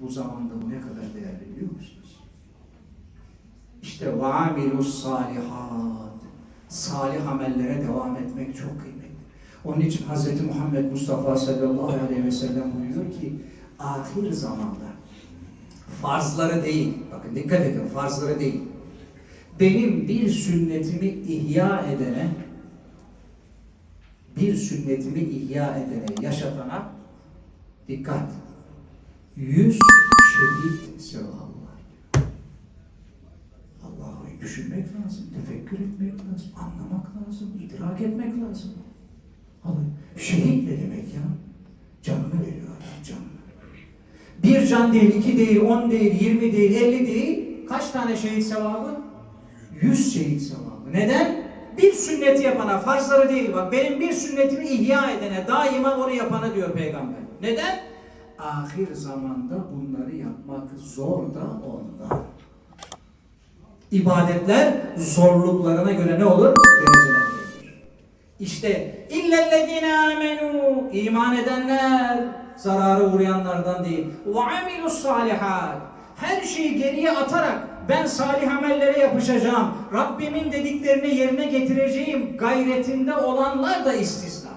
bu zamanda bu ne kadar değerli biliyor musunuz? İşte vaamilus salihat. Salih amellere devam etmek çok kıymetli. Onun için Hz. Muhammed Mustafa sallallahu aleyhi ve sellem buyuruyor ki ahir zamanda farzları değil, bakın dikkat edin farzları değil. Benim bir sünnetimi ihya edene bir sünnetimi ihya edene, yaşatana dikkat. Yüz şehit sevabı var. Allah'ı düşünmek lazım, tefekkür etmek lazım, anlamak lazım, idrak etmek lazım. Allah, şehit ne demek ya? Canını veriyor adam, canını. Bir can değil, iki değil, on değil, yirmi değil, elli değil. Kaç tane şehit sevabı? Yüz şehit sevabı. Neden? Bir sünneti yapana, farzları değil bak. Benim bir sünnetimi ihya edene, daima onu yapana diyor peygamber. Neden? Ahir zamanda bunları yapmak zor da ondan. İbadetler zorluklarına göre ne olur? Derecelendirir. İşte illellezine amenu iman edenler zarara uğrayanlardan değil. Ve amilus salihat her şeyi geriye atarak ben salih amellere yapışacağım. Rabbimin dediklerini yerine getireceğim gayretinde olanlar da istisna.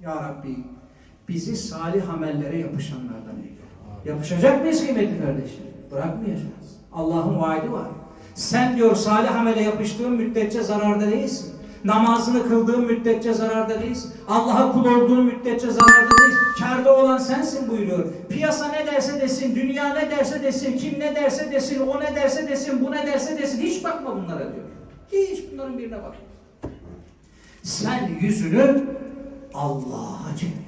Ya Rabbi bizi salih amellere yapışanlardan eyle. Yapışacak mıyız kıymetli kardeşler? Bırakmayacağız. Allah'ın vaadi var. Sen diyor salih amele yapıştığın müddetçe zararda değilsin. Namazını kıldığın müddetçe zararda değilsin. Allah'a kul olduğun müddetçe zararda değilsin. Kârda olan sensin buyuruyor. Piyasa ne derse desin, dünya ne derse desin, kim ne derse desin, o ne derse desin, bu ne derse desin. Hiç bakma bunlara diyor. Hiç bunların birine bakma. Sen yüzünü Allah'a çevir.